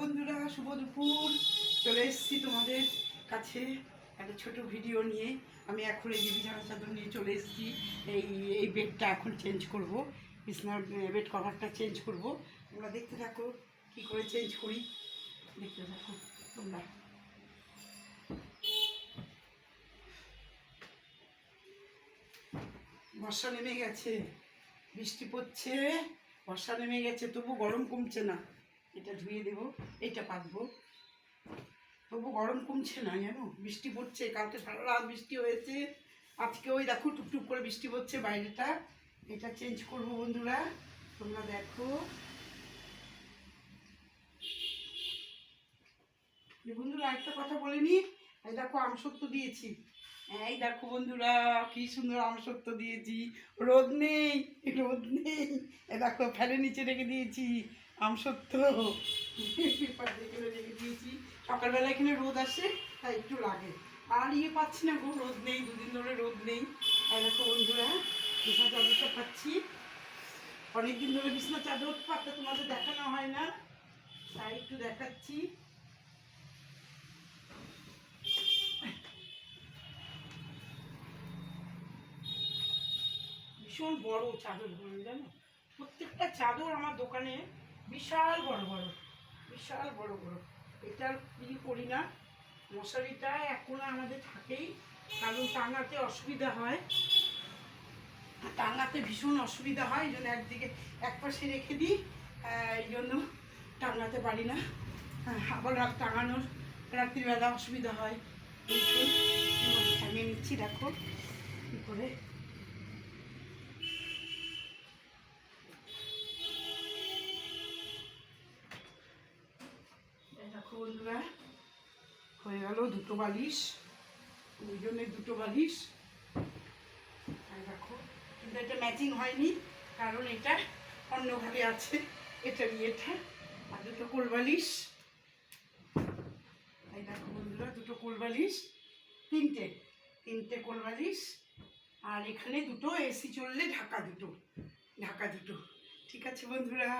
বন্ধুরা, শুভ দুপুর। চলে এসেছি তোমাদের কাছে একটা ছোট ভিডিও নিয়ে। আমি এখন এই বিছানা চাদর নিয়ে চলে এসেছি। এই এই বেডটা এখন চেঞ্জ করব। বিছানার বেড কভারটা চেঞ্জ করব। তোমরা দেখতে থাকো, কী করে চেঞ্জ করি। দেখতে থাকো, তোমরা। বর্ষা নেমে গেছে, বৃষ্টি পড়ছে। বর্ষা নেমে গেছে, তবু গরম কমছে না। এটা ধুয়ে দেবো, এটা পাতবো তবু গরম কমছে না, জানো? বৃষ্টি পড়ছে, কালকে সারা রাত বৃষ্টি হয়েছে। আজকে ওই দেখো টুকটুক করে বৃষ্টি পড়ছে বাইরেটা। এটা চেঞ্জ করব বন্ধুরা, তোমরা দেখো। বন্ধুরা একটা কথা বলে বলিনি এই দেখো আমসত্ব দিয়েছি। এই দেখো বন্ধুরা, কি সুন্দর আমসত্ব দিয়েছি। রোদ নেই রোদ নেই। এ দেখো ফ্যানের নিচে রেখে দিয়েছি। আমসত্ব দিয়েছি সকালবেলা এখানে রোদ আসে, তাই একটু লাগে। আর ইয়ে পাচ্ছি না গো, রোদ নেই, দুদিন ধরে রোদ নেই। দেখো বন্ধুরা, বিছনা চাদরটা পাচ্ছি। অনেকদিন ধরে বিছনা চাদর পাতা তোমাদের দেখানো হয় না, তাই একটু দেখাচ্ছি। ভীষণ বড় চাদরগুলো জানো? প্রত্যেকটা চাদর আমার দোকানে বিশাল বড় বড়, বিশাল বড় বড়। এটা ই করি না? মশারিটা এখন আমাদের থাকেই, কারণ টাঙাতে অসুবিধা হয়। টাঙাতে ভীষণ অসুবিধা হয়, এই জন্য একদিকে এক পাশে রেখে দিই এই জন্য টাঙাতে পারি না। আবার রাত টাঙানোর রাত্রিবেলা অসুবিধা হয়। টাঙিয়ে নিচ্ছি, দেখো কী করে দেখো বন্ধুরা হয়ে গেল দুটো বালিশ। দুজনে দুটো বালিশ। এই দেখো, কিন্তু এটা ম্যাচিং হয়নি, কারণ এটা অন্য ঘরে আছে। এটা এটা, আর দুটো কোল বালিশ। এই দেখো বন্ধুরা, দুটো কোল বালিশ, তিনটে তিনটে কোল বালিশ। আর এখানে দুটো এসি চললে ঢাকা দুটো ঢাকা দুটো। ঠিক আছে বন্ধুরা,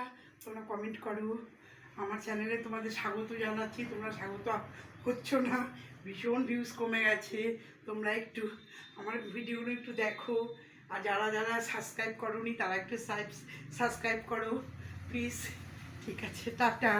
তোমরা কমেন্ট করো। আমার চ্যানেলে তোমাদের স্বাগত জানাচ্ছি। তোমরা স্বাগত হচ্ছ না? ভীষণ ভিউজ কমে গেছে। তোমরা একটু আমার ভিডিওগুলো একটু দেখো। আর যারা যারা সাবস্ক্রাইব করো তারা একটু সাবস্ক্রাইব করো। প্লিজ ঠিক আছে, টাটা।